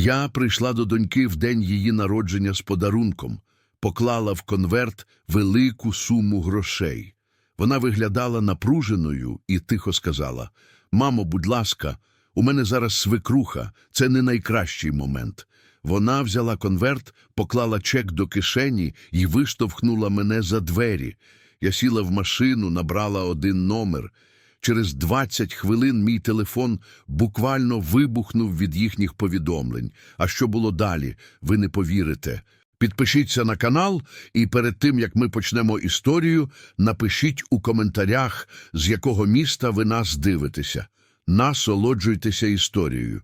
Я прийшла до доньки в день її народження з подарунком, поклала в конверт велику суму грошей. Вона виглядала напруженою і тихо сказала: Мамо, будь ласка, у мене зараз свекруха, це не найкращий момент. Вона взяла конверт, поклала чек до кишені і виштовхнула мене за двері. Я сіла в машину, набрала один номер. Через 20 хвилин мій телефон буквально вибухнув від їхніх повідомлень. А що було далі, ви не повірите. Підпишіться на канал, і перед тим, як ми почнемо історію, напишіть у коментарях, з якого міста ви нас дивитеся. Насолоджуйтеся історією.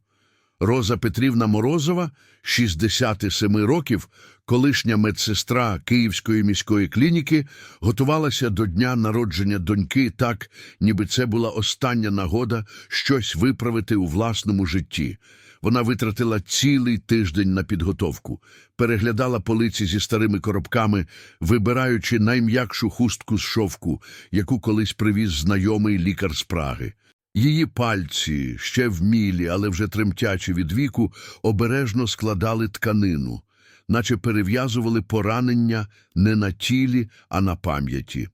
Роза Петрівна Морозова, 67 років, колишня медсестра Київської міської клініки, готувалася до дня народження доньки так, ніби це була остання нагода щось виправити у власному житті. Вона витратила цілий тиждень на підготовку, переглядала полиці зі старими коробками, вибираючи найм'якшу хустку з шовку, яку колись привіз знайомий лікар з Праги. Її пальці, ще вмілі, але вже тремтячі від віку, обережно складали тканину, наче перев'язували поранення не на тілі, а на пам'яті.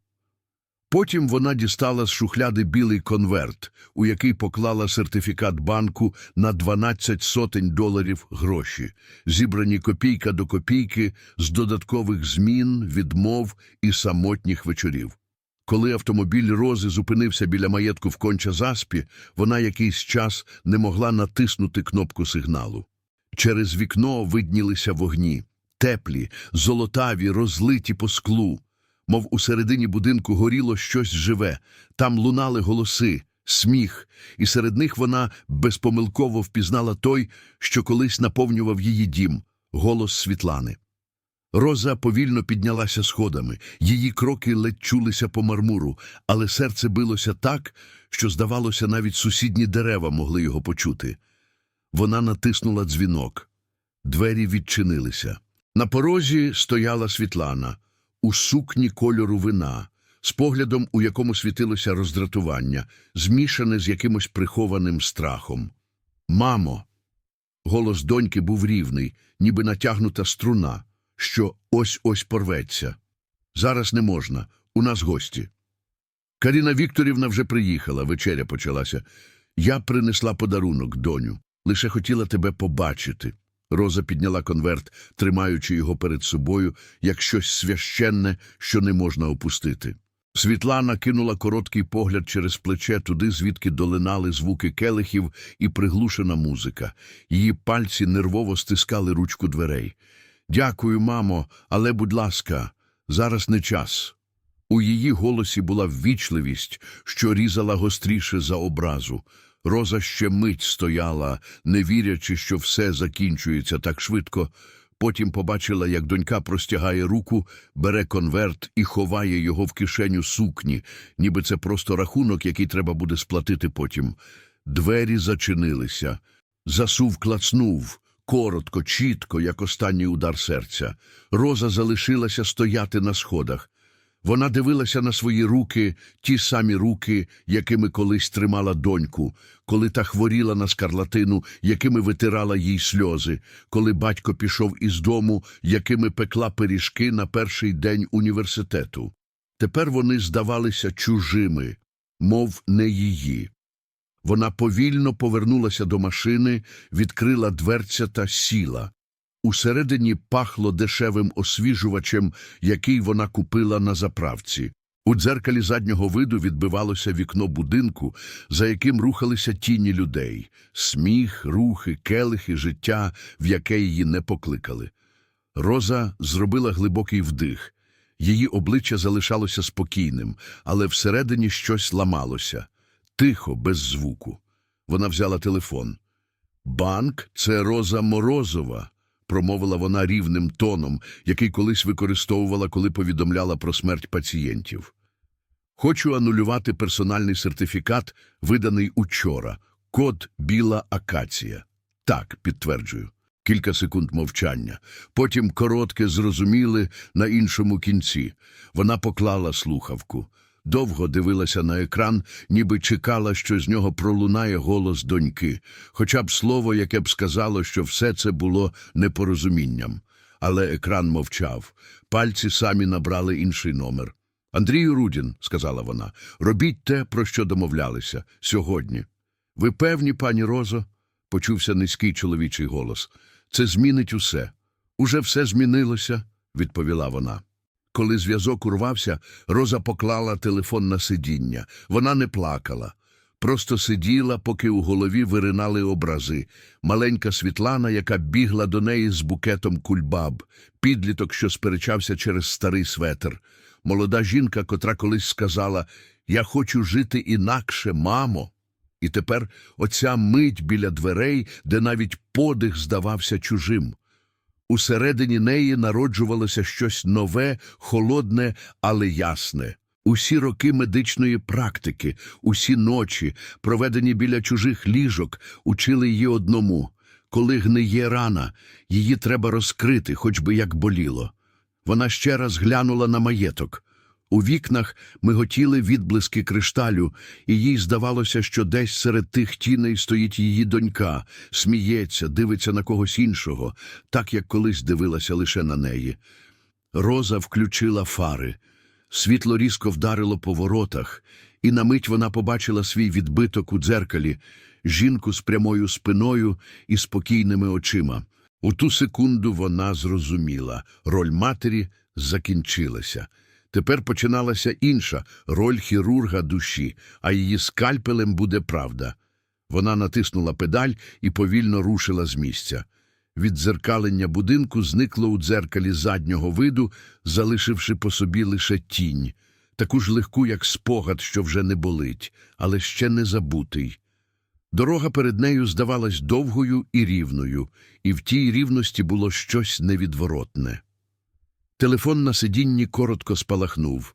Потім вона дістала з шухляди білий конверт, у який поклала сертифікат банку на 12 сотень доларів гроші, зібрані копійка до копійки з додаткових змін, відмов і самотніх вечорів. Коли автомобіль Рози зупинився біля маєтку в Конча-Заспі, вона якийсь час не могла натиснути кнопку сигналу. Через вікно виднілися вогні, теплі, золотаві, розлиті по склу. Мов у середині будинку горіло щось живе, там лунали голоси, сміх, і серед них вона безпомилково впізнала той, що колись наповнював її дім — голос Світлани. Роза повільно піднялася сходами, її кроки ледь чулися по мармуру, але серце билося так, що, здавалося, навіть сусідні дерева могли його почути. Вона натиснула дзвінок. Двері відчинилися. На порозі стояла Світлана, у сукні кольору вина, з поглядом, у якому світилося роздратування, змішане з якимось прихованим страхом. Мамо. Голос доньки був рівний, ніби натягнута струна що ось-ось порветься. Зараз не можна, у нас гості. Каріна Вікторівна вже приїхала, вечеря почалася. Я принесла подарунок, доню, лише хотіла тебе побачити. Роза підняла конверт, тримаючи його перед собою, як щось священне, що не можна опустити. Світлана кинула короткий погляд через плече туди, звідки долинали звуки келихів і приглушена музика. Її пальці нервово стискали ручку дверей. Дякую, мамо, але, будь ласка, зараз не час. У її голосі була ввічливість, що різала гостріше за образу. Роза ще мить стояла, не вірячи, що все закінчується так швидко. Потім побачила, як донька простягає руку, бере конверт і ховає його в кишеню сукні, ніби це просто рахунок, який треба буде сплатити потім. Двері зачинилися. Засув клацнув. Коротко, чітко, як останній удар серця. Роза залишилася стояти на сходах. Вона дивилася на свої руки, ті самі руки, якими колись тримала доньку, коли та хворіла на скарлатину, якими витирала їй сльози, коли батько пішов із дому, якими пекла пиріжки на перший день університету. Тепер вони здавалися чужими, мов не її. Вона повільно повернулася до машини, відкрила дверця та сіла. Усередині пахло дешевим освіжувачем, який вона купила на заправці. У дзеркалі заднього виду відбивалося вікно будинку, за яким рухалися тіні людей сміх, рухи, келихи, життя, в яке її не покликали. Роза зробила глибокий вдих. Її обличчя залишалося спокійним, але всередині щось ламалося. Тихо, без звуку. Вона взяла телефон. Банк це Роза Морозова, промовила вона рівним тоном, який колись використовувала, коли повідомляла про смерть пацієнтів. Хочу анулювати персональний сертифікат, виданий учора. Код біла акація. Так, підтверджую. Кілька секунд мовчання. Потім коротке зрозуміли на іншому кінці. Вона поклала слухавку. Довго дивилася на екран, ніби чекала, що з нього пролунає голос доньки, хоча б слово, яке б сказало, що все це було непорозумінням. Але екран мовчав. Пальці самі набрали інший номер. Андрію Рудін, сказала вона, робіть те, про що домовлялися сьогодні. Ви певні, пані Розо? почувся низький чоловічий голос. Це змінить усе. Уже все змінилося, відповіла вона. Коли зв'язок урвався, Роза поклала телефон на сидіння. Вона не плакала. Просто сиділа, поки у голові виринали образи. Маленька Світлана, яка бігла до неї з букетом кульбаб, підліток, що сперечався через старий светр. Молода жінка, котра колись сказала «Я хочу жити інакше, мамо». І тепер оця мить біля дверей, де навіть подих здавався чужим. Усередині неї народжувалося щось нове, холодне, але ясне. Усі роки медичної практики, усі ночі, проведені біля чужих ліжок, учили її одному. Коли гниє рана, її треба розкрити, хоч би як боліло. Вона ще раз глянула на маєток. У вікнах миготіли відблиски кришталю, і їй здавалося, що десь серед тих тіней стоїть її донька, сміється, дивиться на когось іншого, так як колись дивилася лише на неї. Роза включила фари. Світло різко вдарило по воротах, і на мить вона побачила свій відбиток у дзеркалі, жінку з прямою спиною і спокійними очима. У ту секунду вона зрозуміла – роль матері закінчилася. Тепер починалася інша роль хірурга душі, а її скальпелем буде правда. Вона натиснула педаль і повільно рушила з місця. Від дзеркалення будинку зникло у дзеркалі заднього виду, залишивши по собі лише тінь, таку ж легку, як спогад, що вже не болить, але ще не забутий. Дорога перед нею здавалась довгою і рівною, і в тій рівності було щось невідворотне. Телефон на сидінні коротко спалахнув.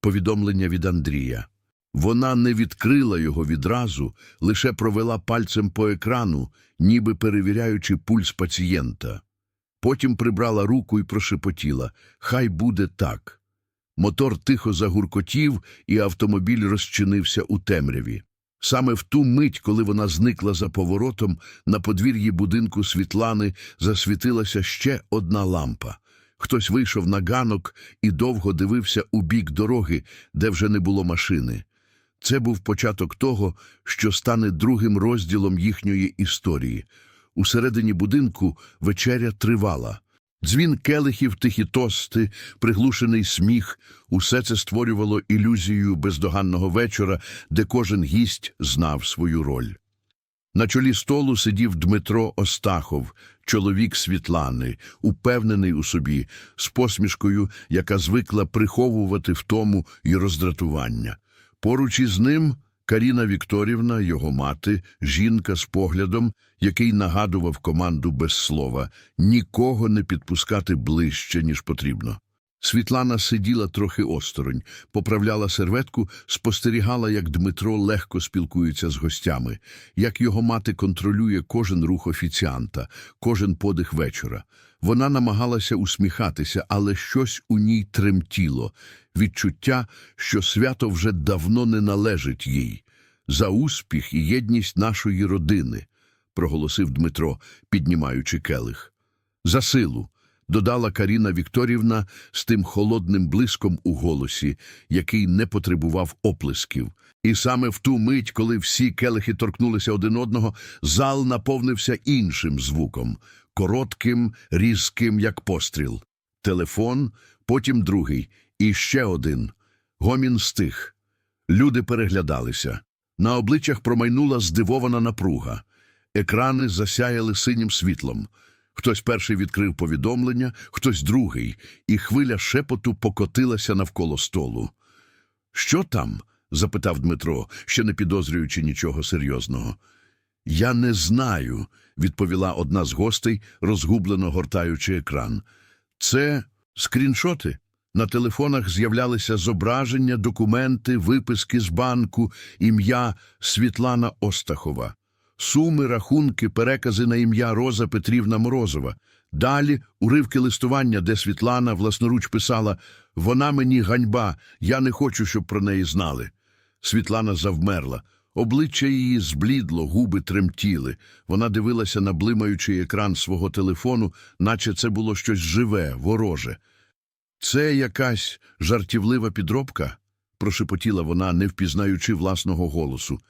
Повідомлення від Андрія. Вона не відкрила його відразу, лише провела пальцем по екрану, ніби перевіряючи пульс пацієнта. Потім прибрала руку і прошепотіла «Хай буде так». Мотор тихо загуркотів, і автомобіль розчинився у темряві. Саме в ту мить, коли вона зникла за поворотом, на подвір'ї будинку Світлани засвітилася ще одна лампа. Хтось вийшов на ганок і довго дивився у бік дороги, де вже не було машини. Це був початок того, що стане другим розділом їхньої історії. Усередині будинку вечеря тривала. Дзвін келихів, тихі тости, приглушений сміх – усе це створювало ілюзію бездоганного вечора, де кожен гість знав свою роль. На чолі столу сидів Дмитро Остахов, чоловік Світлани, упевнений у собі, з посмішкою, яка звикла приховувати втому й роздратування. Поруч із ним Каріна Вікторівна, його мати, жінка з поглядом, який нагадував команду без слова нікого не підпускати ближче, ніж потрібно. Світлана сиділа трохи осторонь, поправляла серветку, спостерігала, як Дмитро легко спілкується з гостями, як його мати контролює кожен рух офіціанта, кожен подих вечора. Вона намагалася усміхатися, але щось у ній тремтіло, відчуття, що свято вже давно не належить їй. За успіх і єдність нашої родини, проголосив Дмитро, піднімаючи келих. За силу, додала Каріна Вікторівна з тим холодним блиском у голосі, який не потребував оплесків. І саме в ту мить, коли всі келихи торкнулися один одного, зал наповнився іншим звуком коротким, різким, як постріл. Телефон, потім другий, і ще один. Гомін стих. Люди переглядалися. На обличчях промайнула здивована напруга. Екрани засяяли синім світлом. Хтось перший відкрив повідомлення, хтось другий, і хвиля шепоту покотилася навколо столу. Що там? запитав Дмитро, ще не підозрюючи нічого серйозного. Я не знаю, відповіла одна з гостей, розгублено гортаючи екран. Це скріншоти. На телефонах з'являлися зображення, документи, виписки з банку, ім'я Світлана Остахова. Суми, рахунки, перекази на ім'я Роза Петрівна Морозова. Далі уривки листування, де Світлана власноруч писала «Вона мені ганьба, я не хочу, щоб про неї знали». Світлана завмерла. Обличчя її зблідло, губи тремтіли. Вона дивилася на блимаючий екран свого телефону, наче це було щось живе, вороже. Це якась жартівлива підробка? прошепотіла вона, не впізнаючи власного голосу.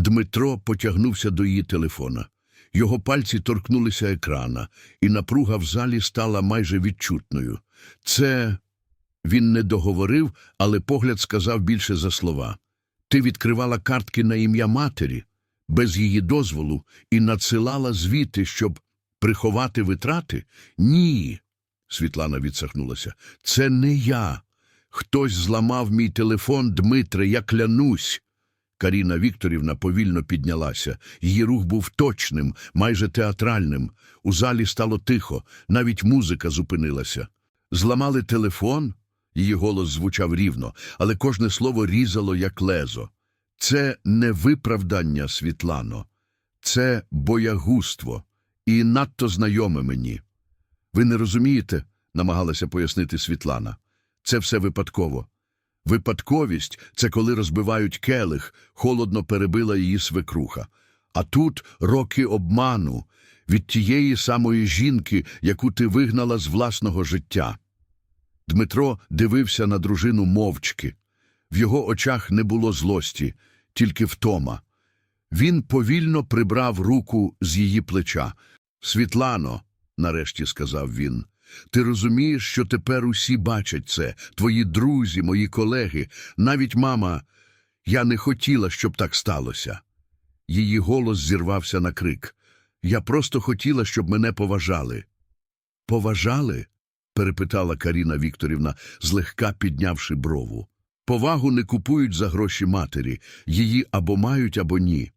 Дмитро потягнувся до її телефона. Його пальці торкнулися екрана, і напруга в залі стала майже відчутною. Це він не договорив, але погляд сказав більше за слова. Ти відкривала картки на ім'я матері без її дозволу і надсилала звіти, щоб приховати витрати? Ні. Світлана відсахнулася. Це не я. Хтось зламав мій телефон, Дмитре, я клянусь. Каріна Вікторівна повільно піднялася. Її рух був точним, майже театральним. У залі стало тихо, навіть музика зупинилася. Зламали телефон? Її голос звучав рівно, але кожне слово різало, як лезо. Це не виправдання, Світлано. Це боягузтво. І надто знайоме мені. Ви не розумієте, намагалася пояснити Світлана. Це все випадково. Випадковість це коли розбивають келих, холодно перебила її свекруха. А тут роки обману від тієї самої жінки, яку ти вигнала з власного життя. Дмитро дивився на дружину мовчки. В його очах не було злості, тільки втома. Він повільно прибрав руку з її плеча. Світлано, нарешті сказав він, ти розумієш, що тепер усі бачать це, твої друзі, мої колеги, навіть мама. Я не хотіла, щоб так сталося. Її голос зірвався на крик. Я просто хотіла, щоб мене поважали. Поважали? перепитала Каріна Вікторівна, злегка піднявши брову. Повагу не купують за гроші матері, її або мають, або ні.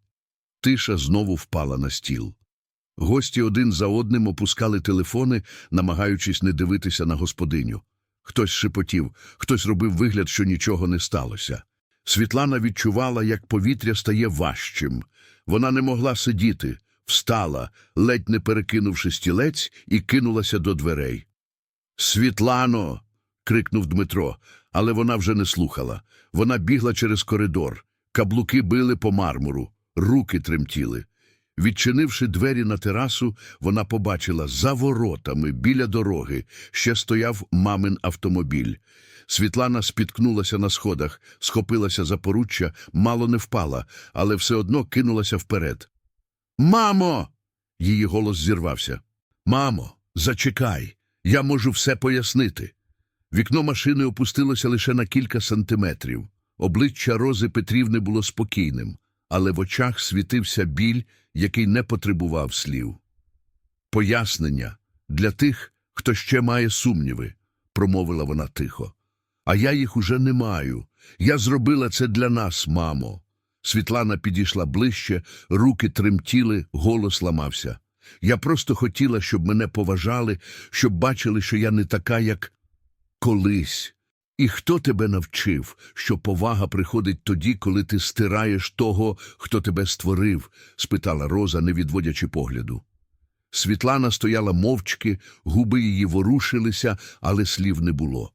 Тиша знову впала на стіл. Гості один за одним опускали телефони, намагаючись не дивитися на господиню. Хтось шепотів, хтось робив вигляд, що нічого не сталося. Світлана відчувала, як повітря стає важчим. Вона не могла сидіти, встала, ледь не перекинувши стілець, і кинулася до дверей. Світлано. крикнув Дмитро, але вона вже не слухала. Вона бігла через коридор, каблуки били по мармуру, руки тремтіли. Відчинивши двері на терасу, вона побачила за воротами біля дороги ще стояв мамин автомобіль. Світлана спіткнулася на сходах, схопилася за поруччя, мало не впала, але все одно кинулася вперед. Мамо. Її голос зірвався. Мамо, зачекай, я можу все пояснити. Вікно машини опустилося лише на кілька сантиметрів. Обличчя Рози Петрівни було спокійним, але в очах світився біль, який не потребував слів. Пояснення для тих, хто ще має сумніви, промовила вона тихо. А я їх уже не маю. Я зробила це для нас, мамо. Світлана підійшла ближче, руки тремтіли, голос ламався. Я просто хотіла, щоб мене поважали, щоб бачили, що я не така, як колись. І хто тебе навчив, що повага приходить тоді, коли ти стираєш того, хто тебе створив? спитала Роза, не відводячи погляду. Світлана стояла мовчки, губи її ворушилися, але слів не було.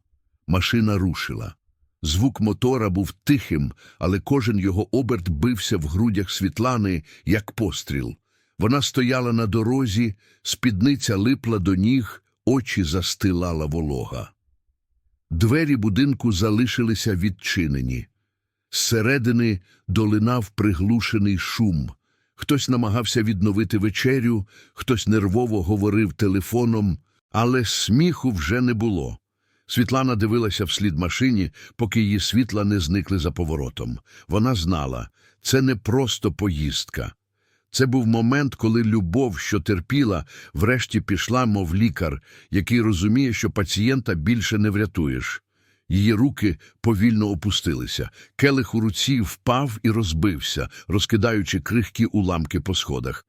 Машина рушила. Звук мотора був тихим, але кожен його оберт бився в грудях Світлани, як постріл. Вона стояла на дорозі, спідниця липла до ніг, очі застилала волога. Двері будинку залишилися відчинені. Зсередини долинав приглушений шум. Хтось намагався відновити вечерю, хтось нервово говорив телефоном, але сміху вже не було. Світлана дивилася вслід машині, поки її світла не зникли за поворотом. Вона знала, це не просто поїздка. Це був момент, коли любов, що терпіла, врешті пішла, мов лікар, який розуміє, що пацієнта більше не врятуєш. Її руки повільно опустилися. Келих у руці впав і розбився, розкидаючи крихкі уламки по сходах.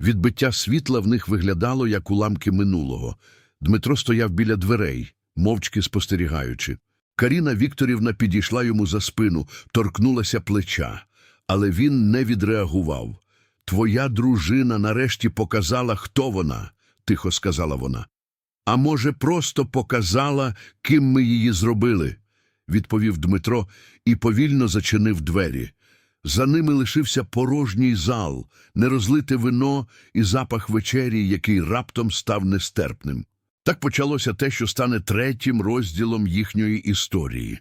Відбиття світла в них виглядало, як уламки минулого. Дмитро стояв біля дверей, мовчки спостерігаючи. Каріна Вікторівна підійшла йому за спину, торкнулася плеча, але він не відреагував. Твоя дружина нарешті показала, хто вона, тихо сказала вона. А може, просто показала, ким ми її зробили, відповів Дмитро і повільно зачинив двері. За ними лишився порожній зал, нерозлите вино і запах вечері, який раптом став нестерпним. Так почалося те, що стане третім розділом їхньої історії.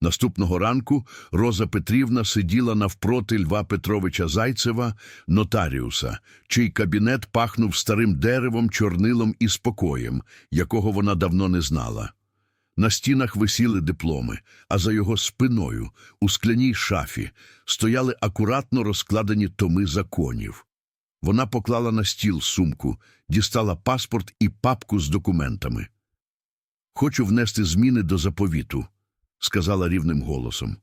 Наступного ранку Роза Петрівна сиділа навпроти Льва Петровича Зайцева, нотаріуса, чий кабінет пахнув старим деревом, чорнилом і спокоєм, якого вона давно не знала. На стінах висіли дипломи, а за його спиною, у скляній шафі, стояли акуратно розкладені томи законів. Вона поклала на стіл сумку, дістала паспорт і папку з документами. Хочу внести зміни до заповіту, сказала рівним голосом.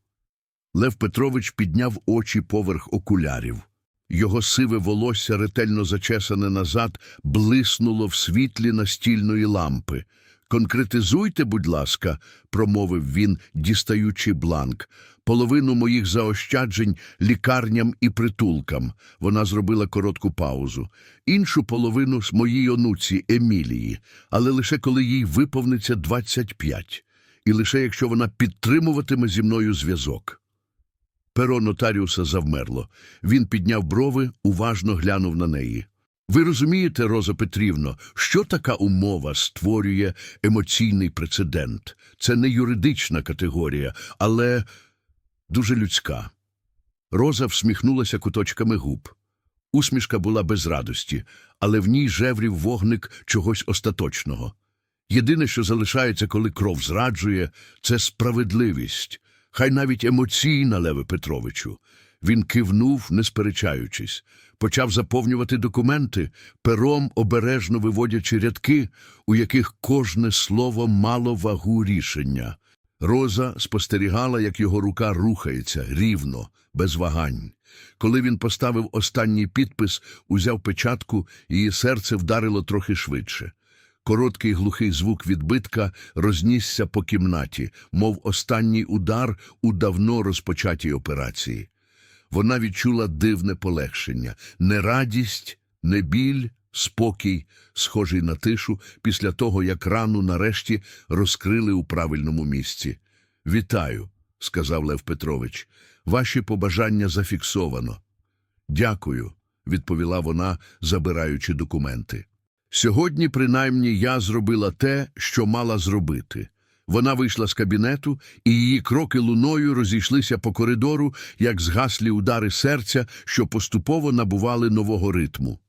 Лев Петрович підняв очі поверх окулярів. Його сиве волосся, ретельно зачесане назад, блиснуло в світлі настільної лампи. Конкретизуйте, будь ласка, промовив він, дістаючи бланк. Половину моїх заощаджень лікарням і притулкам. Вона зробила коротку паузу. Іншу половину з моїй онуці Емілії, але лише коли їй виповниться 25. І лише якщо вона підтримуватиме зі мною зв'язок. Перо нотаріуса завмерло. Він підняв брови, уважно глянув на неї. Ви розумієте, Роза Петрівно, що така умова створює емоційний прецедент? Це не юридична категорія, але дуже людська. Роза всміхнулася куточками губ. Усмішка була без радості, але в ній жеврів вогник чогось остаточного. Єдине, що залишається, коли кров зраджує, це справедливість, хай навіть емоційна, Леве Петровичу. Він кивнув, не сперечаючись, почав заповнювати документи, пером обережно виводячи рядки, у яких кожне слово мало вагу рішення. Роза спостерігала, як його рука рухається рівно, без вагань. Коли він поставив останній підпис, узяв печатку, її серце вдарило трохи швидше. Короткий глухий звук відбитка рознісся по кімнаті, мов останній удар у давно розпочатій операції. Вона відчула дивне полегшення, не радість, не біль, спокій, схожий на тишу, після того, як рану нарешті розкрили у правильному місці. Вітаю, сказав Лев Петрович. Ваші побажання зафіксовано. Дякую, відповіла вона, забираючи документи. Сьогодні, принаймні, я зробила те, що мала зробити. Вона вийшла з кабінету, і її кроки луною розійшлися по коридору, як згаслі удари серця, що поступово набували нового ритму.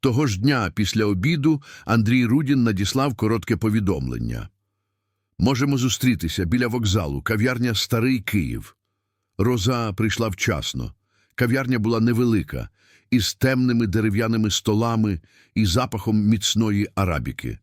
Того ж дня, після обіду, Андрій Рудін надіслав коротке повідомлення. Можемо зустрітися біля вокзалу, кав'ярня Старий Київ. Роза прийшла вчасно. Кав'ярня була невелика, із темними дерев'яними столами і запахом міцної арабіки.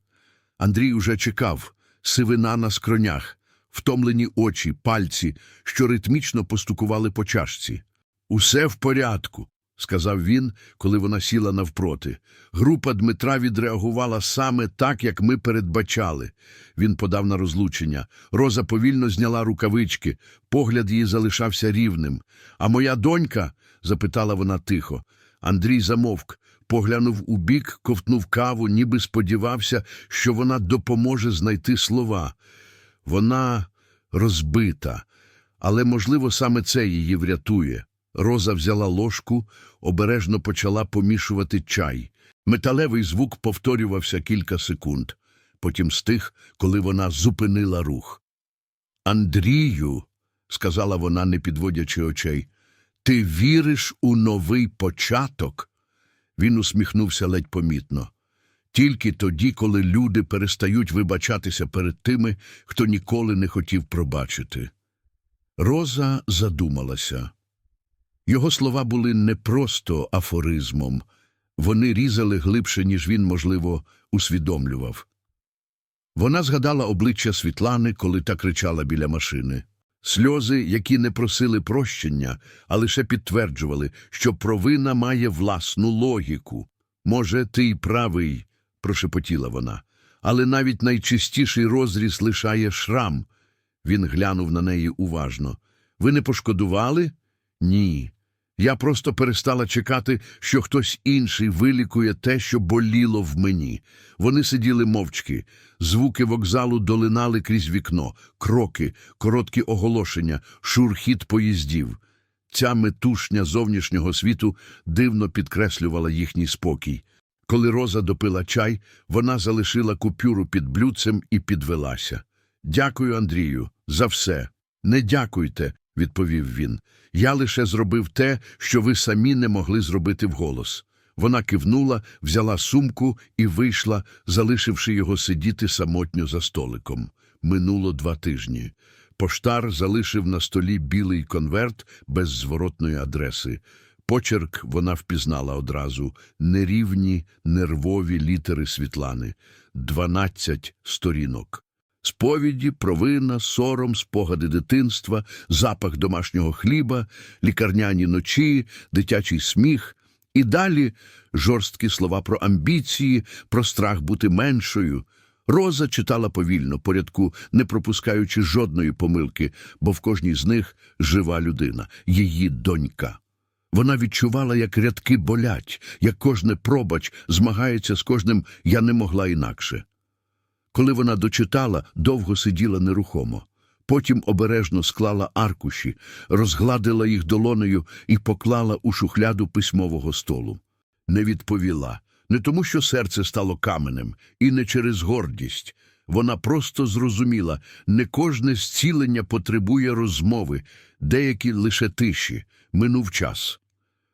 Андрій уже чекав, сивина на скронях, втомлені очі, пальці, що ритмічно постукували по чашці. Усе в порядку, сказав він, коли вона сіла навпроти. Група Дмитра відреагувала саме так, як ми передбачали. Він подав на розлучення. Роза повільно зняла рукавички, погляд її залишався рівним. А моя донька? запитала вона тихо. Андрій замовк, поглянув у бік, ковтнув каву, ніби сподівався, що вона допоможе знайти слова. Вона розбита, але, можливо, саме це її врятує. Роза взяла ложку, обережно почала помішувати чай. Металевий звук повторювався кілька секунд, потім стих, коли вона зупинила рух. Андрію, сказала вона, не підводячи очей, ти віриш у новий початок? Він усміхнувся ледь помітно. Тільки тоді, коли люди перестають вибачатися перед тими, хто ніколи не хотів пробачити. Роза задумалася. Його слова були не просто афоризмом, вони різали глибше, ніж він, можливо, усвідомлював. Вона згадала обличчя Світлани, коли та кричала біля машини. Сльози, які не просили прощення, а лише підтверджували, що провина має власну логіку. Може, ти й правий, прошепотіла вона, але навіть найчистіший розріз лишає шрам. Він глянув на неї уважно. Ви не пошкодували? Ні. Я просто перестала чекати, що хтось інший вилікує те, що боліло в мені. Вони сиділи мовчки. Звуки вокзалу долинали крізь вікно, кроки, короткі оголошення, шурхіт поїздів. Ця метушня зовнішнього світу дивно підкреслювала їхній спокій. Коли Роза допила чай, вона залишила купюру під блюдцем і підвелася. Дякую, Андрію, за все. Не дякуйте, відповів він. Я лише зробив те, що ви самі не могли зробити вголос. Вона кивнула, взяла сумку і вийшла, залишивши його сидіти самотньо за столиком. Минуло два тижні. Поштар залишив на столі білий конверт без зворотної адреси. Почерк вона впізнала одразу нерівні, нервові літери Світлани, дванадцять сторінок. Сповіді, провина, сором, спогади дитинства, запах домашнього хліба, лікарняні ночі, дитячий сміх. І далі жорсткі слова про амбіції, про страх бути меншою. Роза читала повільно, порядку, не пропускаючи жодної помилки, бо в кожній з них жива людина, її донька. Вона відчувала, як рядки болять, як кожне пробач змагається з кожним «я не могла інакше». Коли вона дочитала, довго сиділа нерухомо. Потім обережно склала аркуші, розгладила їх долонею і поклала у шухляду письмового столу. Не відповіла. Не тому, що серце стало каменем, і не через гордість. Вона просто зрозуміла, не кожне зцілення потребує розмови, деякі лише тиші. Минув час.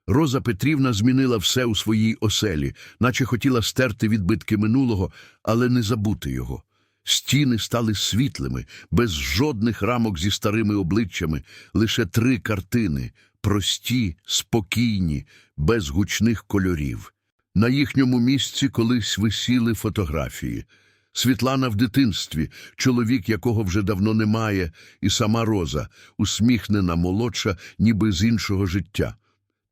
Роза Петрівна змінила все у своїй оселі, наче хотіла стерти відбитки минулого, але не забути його. Стіни стали світлими, без жодних рамок зі старими обличчями, лише три картини прості, спокійні, без гучних кольорів. На їхньому місці колись висіли фотографії. Світлана в дитинстві, чоловік, якого вже давно немає, і сама Роза, усміхнена молодша, ніби з іншого життя.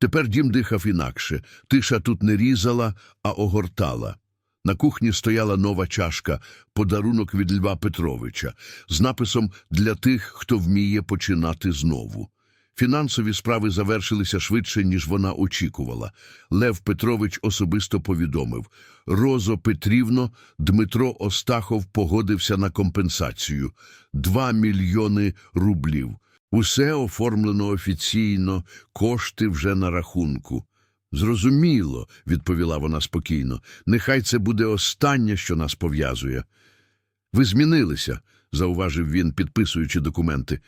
Тепер дім дихав інакше. Тиша тут не різала, а огортала. На кухні стояла нова чашка, подарунок від Льва Петровича, з написом «Для тих, хто вміє починати знову». Фінансові справи завершилися швидше, ніж вона очікувала. Лев Петрович особисто повідомив. Розо Петрівно, Дмитро Остахов погодився на компенсацію. Два мільйони рублів. Усе оформлено офіційно, кошти вже на рахунку. Зрозуміло, відповіла вона спокійно. Нехай це буде останнє, що нас пов'язує. Ви змінилися, зауважив він, підписуючи документи.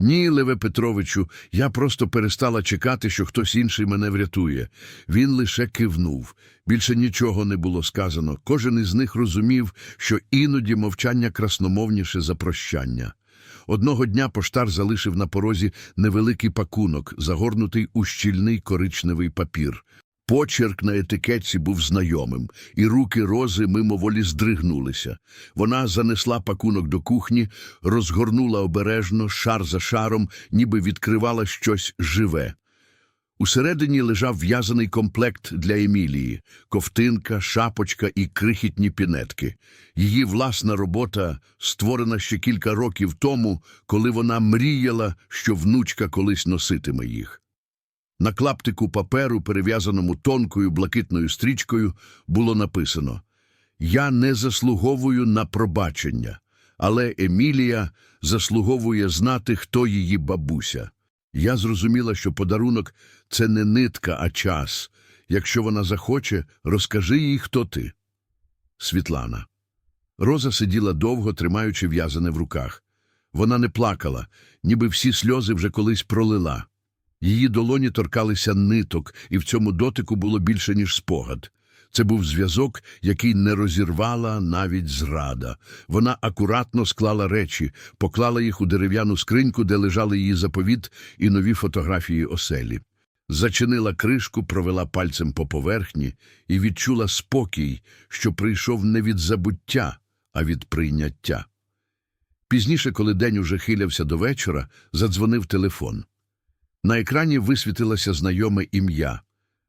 Ні, Леве Петровичу, я просто перестала чекати, що хтось інший мене врятує. Він лише кивнув. Більше нічого не було сказано. Кожен із них розумів, що іноді мовчання красномовніше за прощання. Одного дня поштар залишив на порозі невеликий пакунок, загорнутий у щільний коричневий папір. Почерк на етикетці був знайомим, і руки Рози мимоволі здригнулися. Вона занесла пакунок до кухні, розгорнула обережно, шар за шаром, ніби відкривала щось живе. Усередині лежав в'язаний комплект для Емілії – ковтинка, шапочка і крихітні пінетки. Її власна робота створена ще кілька років тому, коли вона мріяла, що внучка колись носитиме їх. На клаптику паперу, перев'язаному тонкою блакитною стрічкою, було написано «Я не заслуговую на пробачення, але Емілія заслуговує знати, хто її бабуся». Я зрозуміла, що подарунок – це не нитка, а час. Якщо вона захоче, розкажи їй, хто ти. Світлана. Роза сиділа довго, тримаючи в'язане в руках. Вона не плакала, ніби всі сльози вже колись пролила. Її долоні торкалися ниток, і в цьому дотику було більше, ніж спогад. Це був зв'язок, який не розірвала навіть зрада. Вона акуратно склала речі, поклала їх у дерев'яну скриньку, де лежали її заповіт і нові фотографії оселі. Зачинила кришку, провела пальцем по поверхні і відчула спокій, що прийшов не від забуття, а від прийняття. Пізніше, коли день уже хилявся до вечора, задзвонив телефон. На екрані висвітилося знайоме ім'я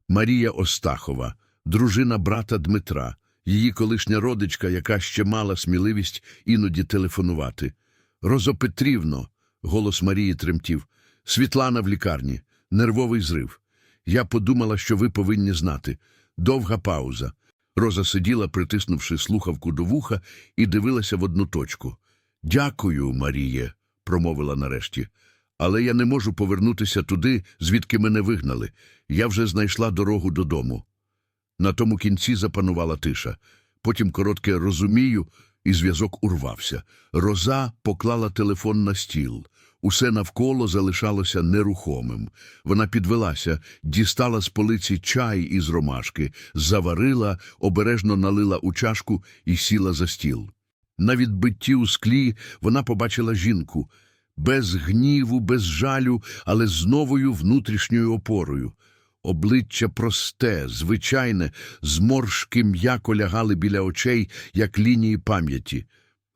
Марія Остахова, дружина брата Дмитра, її колишня родичка, яка ще мала сміливість іноді телефонувати. Розо Петрівно, голос Марії тремтів, Світлана в лікарні, нервовий зрив. Я подумала, що ви повинні знати. Довга пауза. Роза сиділа, притиснувши слухавку до вуха, і дивилася в одну точку. Дякую, Маріє, промовила нарешті. Але я не можу повернутися туди, звідки мене вигнали. Я вже знайшла дорогу додому. На тому кінці запанувала тиша. Потім коротке розумію, і зв'язок урвався. Роза поклала телефон на стіл. Усе навколо залишалося нерухомим. Вона підвелася, дістала з полиці чай із ромашки, заварила, обережно налила у чашку і сіла за стіл. На відбитті у склі вона побачила жінку без гніву, без жалю, але з новою внутрішньою опорою. Обличчя просте, звичайне, зморшки м'яко лягали біля очей, як лінії пам'яті.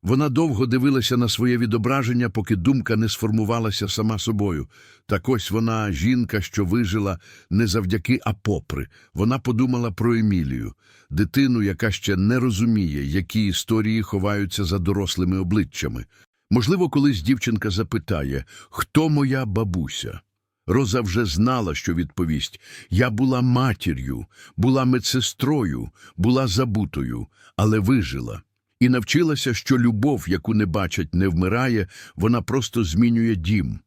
Вона довго дивилася на своє відображення, поки думка не сформувалася сама собою. Так ось вона, жінка, що вижила не завдяки, а попри. Вона подумала про Емілію, дитину, яка ще не розуміє, які історії ховаються за дорослими обличчями. Можливо, колись дівчинка запитає, хто моя бабуся? Роза вже знала, що відповість. Я була матір'ю, була медсестрою, була забутою, але вижила. І навчилася, що любов, яку не бачать, не вмирає, вона просто змінює дім.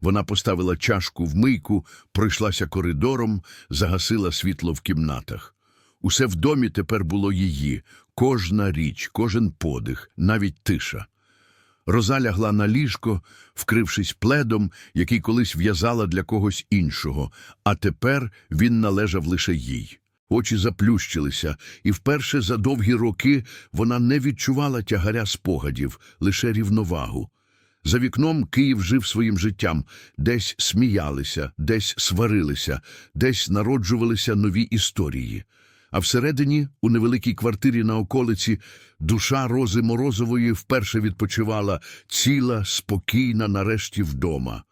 Вона поставила чашку в мийку, пройшлася коридором, загасила світло в кімнатах. Усе в домі тепер було її, кожна річ, кожен подих, навіть тиша. Роза лягла на ліжко, вкрившись пледом, який колись в'язала для когось іншого, а тепер він належав лише їй. Очі заплющилися, і вперше за довгі роки вона не відчувала тягаря спогадів, лише рівновагу. За вікном Київ жив своїм життям, десь сміялися, десь сварилися, десь народжувалися нові історії. А всередині, у невеликій квартирі на околиці, душа Рози Морозової вперше відпочивала ціла, спокійна, нарешті вдома.